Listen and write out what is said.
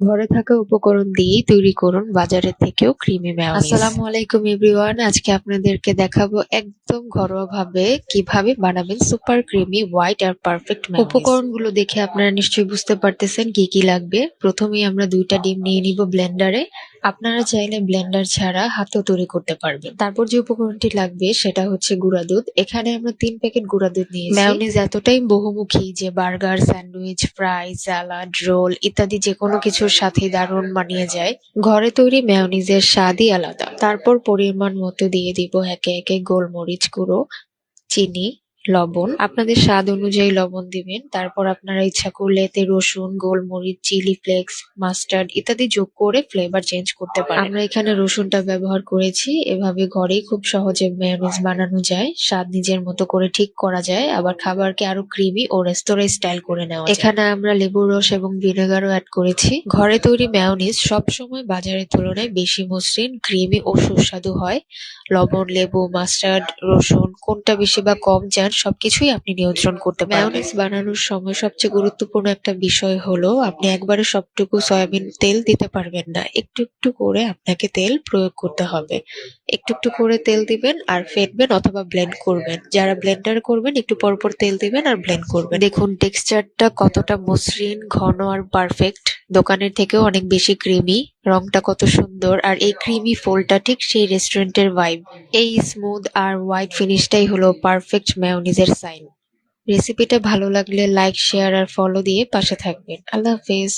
ঘরে থাকা উপকরণ দিয়েই তৈরি করুন বাজারের থেকেও ক্রিমি মেয়োনিজ আসসালামু আলাইকুম এভরিওয়ান আজকে আপনাদেরকে দেখাবো একদম ঘরোয়া ভাবে কীভাবে বানাবেন সুপার ক্রিমি হোয়াইট আর পারফেক্ট উপকরণগুলো দেখে আপনারা নিশ্চয়ই বুঝতে পারতেছেন কি কি লাগবে। প্রথমেই আমরা দুইটা ডিম নিয়ে নিব ব্লেন্ডারে। আপনারা চাইলে ব্লেন্ডার ছাড়া হাতেও তৈরি করতে পারবেন। তারপর যে উপকরণটি লাগবে সেটা হচ্ছে গুঁড়া দুধ। এখানে আমরা তিন প্যাকেট গুঁড়া দুধ নিয়েছি। মেয়োনিজ এতটাই বহুমুখী যে burger sandwich fry salad roll ইত্যাদি যে কোনো কিছুর সাথে দারুণ মানিয়ে যায়। ঘরে তৈরি মেয়নিজের স্বাদই আলাদা। তারপর পরিমাণ মতো দিয়ে দিব একে একে গোলমরিচ গুঁড়ো, চিনি লবণ। আপনাদের স্বাদ অনুযায়ী লবণ দিবেন। তারপর আপনারা ইচ্ছা করলে এতে রসুন, গোলমরিচ, চিলি ফ্লেক্স, মাস্টার্ড ইত্যাদি যোগ করে ফ্লেভার চেঞ্জ করতে পারেন। আমরা এখানে রসুনটা ব্যবহার করেছি। এভাবে ঘরেই খুব সহজে মেয়োনিজ বানানো যায়। স্বাদ নিজের মতো করে ঠিক করা যায়। আবার খাবারকে আরও ক্রিমি ও রেস্তোরাঁ স্টাইল করে নেওয়া এখানে আমরা লেবুর রস এবং ভিনেগারও অ্যাড করেছি। ঘরে তৈরি মেয়োনিজ সবসময় বাজারের তুলনায় বেশি মসৃণ ক্রিমি ও সুস্বাদু হয়। লবণ, লেবু, মাস্টার্ড, রসুন কোনটা বেশি বা কম চান সবকিছুই আপনি নিয়ন্ত্রণ করতে পারবেন। মেয়োনিজ বানানোর সময় সবচেয়ে গুরুত্বপূর্ণ একটা বিষয় হলো, আপনি একবারে সবটুকু সয়াবিন তেল দিতে পারবেন না। একটু একটু করে আপনাকে তেল প্রয়োগ করতে হবে। একটু একটু করে তেল দিবেন আর ফেটবেন অথবা ব্লেন্ড করবেন। যারা ব্লেন্ডার করবেন, একটু পরপর তেল দিবেন আর ব্লেন্ড করবেন। দেখুন টেক্সচারটা কতটা মসৃণ, ঘন আর পারফেক্ট দোকানের থেকেও অনেক বেশি ক্রিমি রংটা কত সুন্দর, আর এই ক্রিমি ফোলটা ঠিক সেই রেস্টুরেন্টের ভাইব এই স্মুথ আর হোয়াইট ফিনিশটাই হলো পারফেক্ট ম্যাওনিজের সাইন রেসিপিটা ভালো লাগলে লাইক শেয়ার আর ফলো দিয়ে পাশে থাকবেন। আল্লাহ হাফেজ।